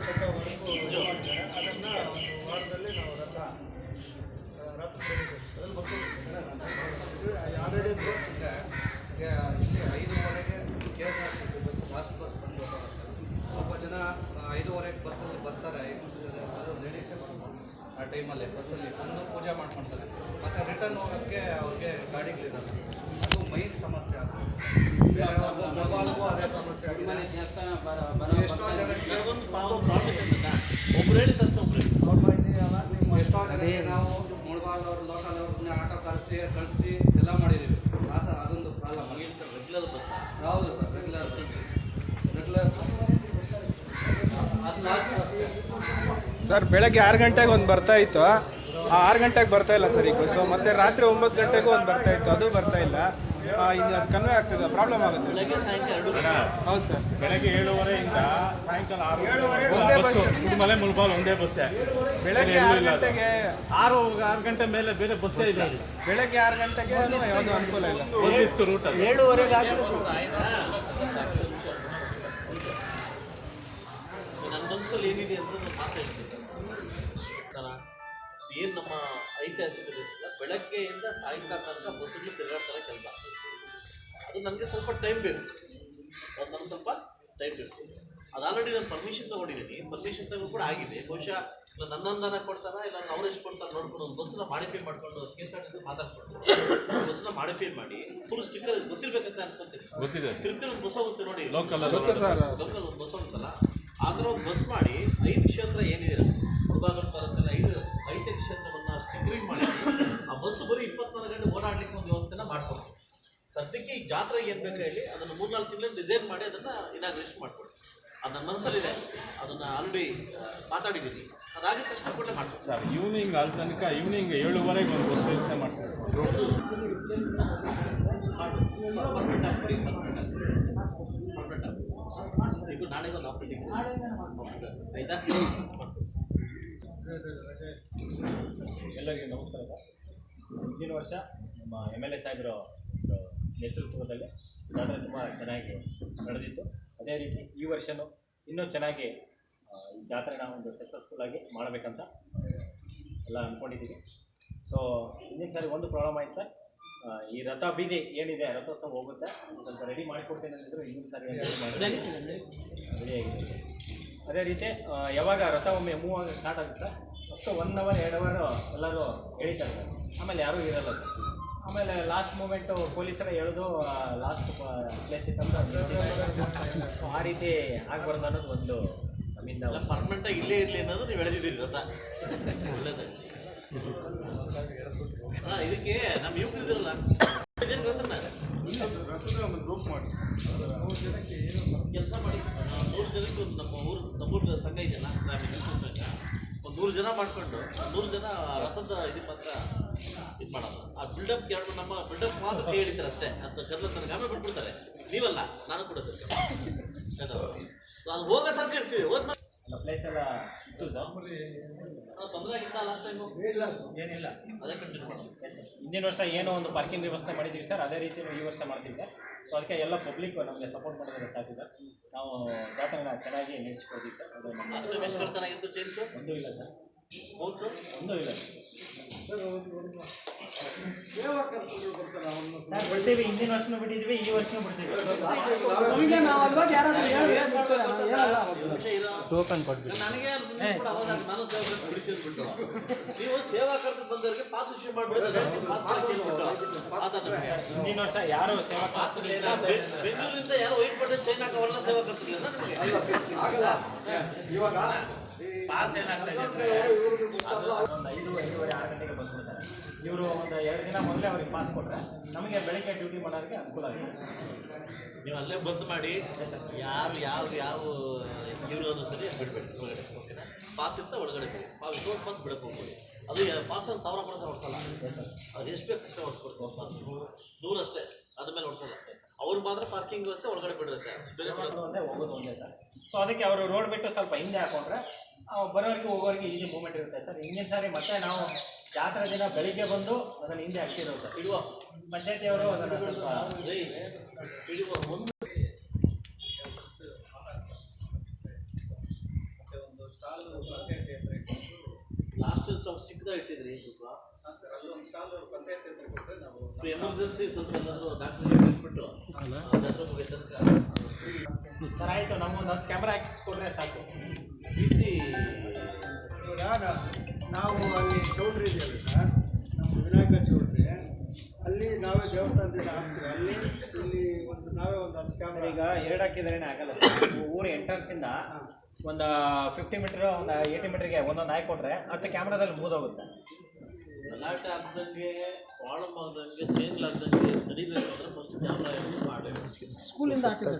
ಸಂಬಂಧಪಟ್ಟವರೆಗೂ work ಅದನ್ನು ಒಂದು ವಾರದಲ್ಲಿ ನಾವು ರಥ ರಥ ಆಲ್ರೆಡಿ ಇದೆ ಇಲ್ಲಿ ಐದೂವರೆಗೆ K S R T C bus fast bus ಬಂದು ಸ್ವಲ್ಪ ಜನ ಐದೂವರೆಗೆ ಬಸ್ಸಲ್ಲಿ ಬರ್ತಾರೆ ಅದು ಲೇಡೀಸೇ ಬರ್ಬೋದು ಆ ಟೈಮಲ್ಲಿ ಬಸ್ಸಲ್ಲಿ ಬಂದು ಪೂಜೆ ಮಾಡ್ಕೊಳ್ತಾರೆ ಮತ್ತು ರಿಟರ್ನ್ ಹೋಗೋಕ್ಕೆ ಅವ್ರಿಗೆ ಗಾಡಿಗಳಿರಲ್ಲ ಅದು ಮೈನ್ ಸಮಸ್ಯೆ ಅದು. ಸಮಸ್ಯೆ ಆಗಿದೆ. ಎಷ್ಟೋ ಜನಕ್ಕೆ ಒಂದು ಒಬ್ರು ಹೇಳಿದಷ್ಟು ಒಬ್ರು ಅವ್ರ ಎಷ್ಟೋ ಜನಕ್ಕೆ ನಾವು ಮುಳಬಾಲ್ ಅವರು ಲೋಕಲ್ ಅವ್ರನ್ನ ಆಟೋ ಕಳಿಸಿ ಕಳಿಸಿ ಎಲ್ಲ ಮಾಡಿದ್ದೀವಿ. ಆ ಥರ ಅದೊಂದು ಪ್ರಾಬ್ಲಮ್ ರೆಗ್ಯುಲರ್ ಬಸ್ ಹೌದು ಸರ್ ರೆಗ್ಯುಲರ್ ರೆಗ್ಯುಲರ್ ಅದು ಲಾಸ್ಟ್ ಸರ್ ಬೆಳಗ್ಗೆ ಆರು ಗಂಟೆಗೆ ಒಂದು ಬರ್ತಾ ಇತ್ತು. ಆರು ಗಂಟೆಗೆ ಬರ್ತಾ ಇಲ್ಲ ಸರ್ ಈಗ ಬಸ್ಸು ಮತ್ತೆ ರಾತ್ರಿ ಒಂಬತ್ತು ಗಂಟೆಗೂ ಒಂದು ಬರ್ತಾ ಇತ್ತು. ಅದು ಬರ್ತಾ ಇಲ್ಲ. ಇದು ಇನ್ನು ಅದು ಕನ್ವೆ ಆಗ್ತದೆ? ಪ್ರಾಬ್ಲಮ್ ಆಗುತ್ತೆ ಬೆಳಗ್ಗೆ ಸಾಯಂಕಾಲ ಎರಡು ಹೌದು ಸರ್. ಬೆಳಗ್ಗೆ ಏಳುವರೆಯಿಂದ ಸಾಯಂಕಾಲ ಆರು ಒಂದೇ ಬಸ್ ಮಲೆ ಮುಲ್ಬಾಲ್ ಒಂದೇ ಬಸ್ಸೇ ಬೆಳಗ್ಗೆ ಆರು ಗಂಟೆಗೆ ಆರು ಆರು ಗಂಟೆ ಮೇಲೆ ಬೇರೆ ಬಸ್ಸೇ ಇದೆ ಬೆಳಗ್ಗೆ ಆರು ಗಂಟೆಗೆ ಯಾವುದೂ ಅನುಕೂಲ ಇಲ್ಲ. ಒಂದಿತ್ತು ರೂಟ್ ಏಳುವರೆಗೆ ನನ್ನ ಮನಸ್ಸಲ್ಲಿ ಏನಿದೆ ಅಂದ್ರೆ ನಾನು ಮಾತಾಡ್ತೀನಿ. ಏನು ನಮ್ಮ ಐತಿಹಾಸಿಕ ಬೆಳಗ್ಗೆಯಿಂದ ಸಾಯಂಕಾಲ ತನಕ ಬಸ್ಸುಗಳು ತಿರುಗಾಡ್ತಾರೆ ಕೆಲಸ. ಅದು ನನಗೆ ಸ್ವಲ್ಪ ಟೈಮ್ ಬೇಕು. ಅದು ನನಗೆ ಸ್ವಲ್ಪ ಟೈಮ್ ಬೇಕು. ಅದು ಆಲ್ರೆಡಿ ನಾನು ಪರ್ಮಿಷನ್ ತೊಗೊಂಡಿದ್ದೀನಿ ಪರ್ಮಿಷನ್ ತಗೊಂಡು ಕೂಡ ಆಗಿದೆ. ಬಹುಶಃ ಇಲ್ಲ ನನ್ನಂದನ ಕೊಡ್ತಾರ? ಇಲ್ಲ ಅವ್ರು ಎಷ್ಟು ಕೊಡ್ತಾರೆ ನೋಡ್ಕೊಂಡು ಒಂದು ಬಸ್ಸನ್ನ ಮಾಡಿಫೈ ಮಾಡ್ಕೊಂಡು ಕೆ ಎಸ್ ಆರ್ ಟಿ ಮಾತಾಡ್ಕೊಂಡು ಬಸ್ಸನ್ನ ಮಾಡಿಫೈ ಮಾಡಿ ಫುಲ್ ಸ್ಟಿಕ್ಕರ್ ಗೊತ್ತಿರ್ಬೇಕಂತ ಅನ್ಕೊಂತೀನಿ. ಗೊತ್ತಿದೆ. ತಿರುಗ್ತಿರೋ ಬಸ್ ಹೋಗುತ್ತೆ ನೋಡಿ. ಲೋಕಲ್ ಅಲ್ಲಿ. ಸರ್. ಲೋಕಲ್ ಒಂದು ಬಸ್ ಹೋಗುತ್ತಲ್ಲ ಆ ಥರ ಒಂದು ಬಸ್ ಮಾಡಿ ಐದು ಕ್ಷೇತ್ರ ಏನಿದೆ? ಓಡಾಡ್ಲಿಕ್ಕೆ ಒಂದು ವ್ಯವಸ್ಥೆನ ಮಾಡ್ಕೊಡ್ತೀವಿ ಸದ್ಯಕ್ಕೆ ಈ ಜಾತ್ರೆಗೆ ಏನು ಬೇಕು ಹೇಳಿ ಅದನ್ನು ಮೂರ್ನಾಲ್ಕು ತಿಂಗಳಲ್ಲಿ ಡಿಸೈನ್ ಮಾಡಿ ಅದನ್ನು ಇನಾಗ್ರೇಷನ್ ಮಾಡ್ಕೊಡಿ ಅದು ನನ್ನ ಮನಸ್ಸಲ್ಲಿದೆ. ಅದನ್ನು ಆಲ್ರೆಡಿ ಮಾತಾಡಿದ್ದೀನಿ ಅದಾಗಿದ ತಕ್ಷಣ ಕೂಡಲೇ ಮಾಡ್ತೀವಿ ಸರ್ ಈವ್ನಿಂಗ್ ಅಲ್ಲಿ ತನಕ ಈವ್ನಿಂಗ್ ಏಳುವರೆಗೆ ಒಂದು ವ್ಯವಸ್ಥೆ ಮಾಡ್ತಾರೆ ಈಗ ನಾಳೆಗೆ ಒಂದು ಆಪರೇಟಿಂಗ್ ಆಯ್ತಾ ಎಲ್ಲರಿಗೂ ನಮಸ್ಕಾರ ಸರ್. ಮುಂದಿನ ವರ್ಷ ನಮ್ಮ ಎಂ ಎಲ್ ಎ ಸಾಹೇಬರ ಒಂದು ನೇತೃತ್ವದಲ್ಲಿ ಜಾತ್ರೆ ತುಂಬ ಚೆನ್ನಾಗಿ ನಡೆದಿತ್ತು. ಅದೇ ರೀತಿ ಈ ವರ್ಷವೂ ಇನ್ನೂ ಚೆನ್ನಾಗಿ ಜಾತ್ರೆ ಈ ಜಾತ್ರೆನ ಒಂದು ಸಕ್ಸಸ್ಫುಲ್ಲಾಗಿ ಮಾಡಬೇಕಂತ ಎಲ್ಲ ಅಂದ್ಕೊಂಡಿದ್ದೀವಿ ಸೊ ಹಿಂದಿನ ಸಾರಿ ಒಂದು ಪ್ರಾಬ್ಲಮ್ ಆಯ್ತು ಸರ್. ಈ ರಥ ಬೀದಿ ಏನಿದೆ ರಥೋತ್ಸವ ಹೋಗುತ್ತೆ ಸ್ವಲ್ಪ ರೆಡಿ ಮಾಡಿಕೊಡ್ತೇನೆ ಅಂದಿದ್ರು ಹಿಂದಿನ ಸಾರಿ ರೆಡಿ ಆಗಿದೆ. ಅದೇ ರೀತಿ ಯಾವಾಗ ರಥ ಒಮ್ಮೆ ಮೂವ್ ಆಗಿ ಸ್ಟಾರ್ಟ್ ಆಗುತ್ತೆ ಅಷ್ಟು ಒನ್ ಅವರ್ ಎರಡು ಅವರು ಎಲ್ಲರೂ ಎಳಿತಾರೆ ಸರ್ ಆಮೇಲೆ ಯಾರೂ ಇರಲ್ಲ ಸರ್. ಆಮೇಲೆ ಲಾಸ್ಟ್ ಮೂಮೆಂಟು ಪೊಲೀಸರ ಎಳೆದು ಲಾಸ್ಟ್ ಪ್ಲೇಸ್ ತಂದು ಸೊ ಆ ರೀತಿ ಆಗ್ಬಾರ್ದು ಅನ್ನೋದು ಒಂದು ನಮ್ಮಿಂದ ಪರ್ಮನೆಂಟಾಗಿ ಇಲ್ಲೇ ಇರಲಿ ಅನ್ನೋದು ನೀವು ಎಳೆದಿದ್ದೀರಿ ರಥ ಒಳ್ಳೇದು. ಇದಕ್ಕೆ ನಮ್ಮ ಯುವಕರು ಇದ್ರಲ್ಲ ಕೆಲಸ ಮಾಡಿ. ನೂರು ಜನಕ್ಕೆ ಒಂದು ನಮ್ಮ ಊರು ನಮ್ಮೂರು ಸಂಘ ಇದೆಯಲ್ಲ ಗ್ರಾಮೀಣ ಸಂಘ ಒಂದು ನೂರು ಜನ ಮಾಡ್ಕೊಂಡು ನೂರು ಜನ ರಸದ ಇದು ಮಾತ್ರ ಇದು ಮಾಡೋದು. ಆ ಬಿಲ್ಡಪ್ ಎರಡು ನಮ್ಮ ಬಿಲ್ಡಪ್ ಮಾತ್ರ ಕೈ ಹಿಡಿತಾರೆ ಅಷ್ಟೇ. ಅಂತ ಗದ್ದಲ ತನಕ ಆಮೇಲೆ ಬಿಟ್ಬಿಡ್ತಾರೆ ನೀವಲ್ಲ ನಾನು ಕೊಡೋದು? ಅದು ಹೋಗೋ ತನಕ ಇರ್ತೀವಿ. ಹೋದ್ ಪ್ಲೇಸ್ ಎಲ್ಲ ಇತ್ತು ಸರ್ ತೊಂದರೆ ಆಗಿಲ್ಲ ಲಾಸ್ಟ್ ಟೈಮು ಏನಿಲ್ಲ. ಅದಕ್ಕೆ ಕಂಟಿನ್ಯೂ ಮಾಡೋದು. ಸರ್. ಹಿಂದಿನ ವರ್ಷ ಏನೋ ಒಂದು ಪಾರ್ಕಿಂಗ್ ವ್ಯವಸ್ಥೆ ಮಾಡಿದ್ದೀವಿ ಸರ್ ಅದೇ ರೀತಿ ಈ ವರ್ಷ ಮಾಡ್ತಿದ್ದೆ. ಸರ್ ಸೊ ಅದಕ್ಕೆ ಎಲ್ಲ ಪಬ್ಲಿಕ್ ನಮಗೆ ಸಪೋರ್ಟ್ ಮಾಡಿದ್ರೆ ಸಾಕು ಸರ್ ನಾವು ಜಾತ್ರೆನ ಚೆನ್ನಾಗಿ ನಡೆಸ್ಕೊಡ್ತೀವಿ ಸರ್ ಅದು ನಮ್ಮ ಟೈಮ್ ಎಷ್ಟು ಚೇಂಜು ಒಂದೂ ಇಲ್ಲ ಸರ್ ಹೌದು ಸರ್ ಒಂದೂ ಇಲ್ಲ. ಸರ್ ಸರ್ ಬಿಡ್ತೀವಿ ಹಿಂದಿನ ವರ್ಷನೂ ಬಿಟ್ಟಿದ್ವಿ ಈ ವರ್ಷನೂ ಬಿಡ್ತೀವಿ. ಟೋಕನ್ ಕೊಡ್ತೀವಿ. ನನಗೆ ನಾನು ಸೇವೆ ಬಿಡಿಸಿ ಅಂದ್ಬಿಟ್ಟು. ನೀವು ಸೇವಾ ಕರ್ತಕ್ಕೆ ಬಂದವರಿಗೆ ಪಾಸ್ ಇಶ್ಯೂ ಪಾಸ್ ಹಿಂದಿನ ವರ್ಷ ಯಾರು ಸೇವಾ ಬೆ- ಬೆಂಗಳೂರಿಂದ ಯಾರು ವೈಟ್ ಸೇವಾ ಕರ್ತಿರ್ಲಿಲ್ಲ ಇವಾಗ ಪಾಸ್ ಏನಾಗ್ತಾ ಇದೆ ಅಂದ್ರೆ ಒಂದು ಐದು ಐದುವರೆ ಆರು ಗಂಟೆಗೆ ಬಂದ್ಬಿಡ್ತಾರೆ. ಇವರು ಒಂದು ಎರಡು ದಿನ ಮೊದಲೇ ಅವ್ರಿಗೆ ಪಾಸ್ ಕೊಟ್ಟರೆ ನಮಗೆ ಬೆಳಿಗ್ಗೆ ಡ್ಯೂಟಿ ಮಾಡೋರಿಗೆ ಅನುಕೂಲ ಆಗುತ್ತೆ. ನೀವು ಅಲ್ಲೇ ಬಂದ್ ಮಾಡಿ ಯಾರು ಯಾವ ಯಾವ ಇವ್ರನ್ನು ಸರಿ ಬಿಡ್ಬೇಡಿ ಒಳಗಡೆ ಓಕೆನಾ ಪಾಸ್ ಇರ್ತಾ ಒಳಗಡೆ ಬಿಡಿ. ಪಾಸ್ ವಿತೌಟ್ ಪಾಸ್ ಬಿಡಕ್ಕೆ ಹೋಗ್ಬೋದು ಅದು ಪಾಸ್ ಒಂದು ಸಾವಿರ ಪರ್ಸೆಂಟ್ ಹೊಡ್ಸಲ್ಲ. ಅವ್ರು ಎಷ್ಟು ಬೇಕು ಅಷ್ಟೇ ಹೊಡ್ಸ್ಕೊಡ್ತಾರೆ. ಪಾಸ್ ನೂರು ಅಷ್ಟೇ. ಅದ್ಮೇಲೆ ಹೊಡ್ಸಲ್ಲ. ಅವ್ರು ಮಾತ್ರ ಪಾರ್ಕಿಂಗ್ ವ್ಯವಸ್ಥೆ ಒಳಗಡೆ ಬಿಡಿರುತ್ತೆ. ಬೇರೆ ಮಾಡೋದು ಒಂದೇ ಹೋಗೋದು ಒಂದೇ ಸರ್ ಸೊ ಅದಕ್ಕೆ ಅವರು ರೋಡ್ ಬಿಟ್ಟು ಸ್ವಲ್ಪ ಹಿಂದೆ ಹಾಕೊಂಡ್ರೆ ಬರೋರಿಗೆ ಹೋಗೋರಿಗೆ ಈಸಿ ಮೂಮೆಂಟ್ ಇರುತ್ತೆ ಸರ್ ಹಿಂದಿನ ಸಾರಿ ಮತ್ತೆ ನಾವು ಜಾತ್ರೆ ದಿನ ಬೆಳಿಗ್ಗೆ ಬಂದು ಅದನ್ನು ಹಿಂದೆ ಹಾಕ್ತಿರೋದು ಸರ್ ಇಡುವ. ಪಂಚಾಯತಿಯವರು ಅದನ್ನು ಸ್ವಲ್ಪ ಲಾಸ್ಟ್ ಸ್ವಲ್ಪ ಚಿಕ್ಕದಾಗ ಇಟ್ಟಿದ್ರಿ ಸ್ವಲ್ಪ ಎಮರ್ಜೆನ್ಸಿ ಸ್ವಲ್ಪ ಡಾಕ್ಟರ್ ಸರ್ ಆಯಿತು ಹತ್ತು ಕ್ಯಾಮ್ರಾ ಹಾಕಿಸ್ಕೊಟ್ರೆ ಸಾಕು. ಈಸಿ. ನಾವು ಅಲ್ಲಿ ಚೌಟ್ರಿ ಇದೆಯಲ್ಲ ಸರ್? ನಮ್ಮ ವಿನಾಯಕ ಚೌಟ್ರಿ. ಅಲ್ಲಿ ನಾವೇ ದೇವಸ್ಥಾನದಿಂದ ಹಾಕ್ತೀವಿ. ಅಲ್ಲಿ ಇಲ್ಲಿ ಒಂದು ನಾವೇ ಒಂದು ಹತ್ತು ಕ್ಯಾಮ್ರಾ ಈಗ ಎರಡು ಹಾಕಿದ್ರೇನೆ ಆಗಲ್ಲ ಸರ್. ಊರು ಎಂಟ್ರೆನ್ಸಿಂದ ಒಂದು ಫಿಫ್ಟಿ ಮೀಟ್ರ್ ಒಂದು ಏಯ್ಟಿ ಮೀಟ್ರಿಗೆ ಒಂದೊಂದು ಹಾಕಿ ಕೊಟ್ರೆ ಹತ್ತು ಕ್ಯಾಮ್ರಾದಲ್ಲಿ ಮುಗಿದೋಗುತ್ತೆ. ಗಲಾಟೆ ಆಗ್ದಂಗೆ ಪ್ರಾಬ್ಲಮ್ ಆಗ್ದಂಗೆ ಚೇಂಜ್ ಆಗ್ದಂಗೆ ತಡಿಬೇಕು ಅಂದ್ರೆ ಫಸ್ಟ್ ಕ್ಯಾಮ್ರಾ ಮಾಡಬೇಕು ಸ್ಕೂಲಿಂದ ಹಾಕಿದ್ರೆ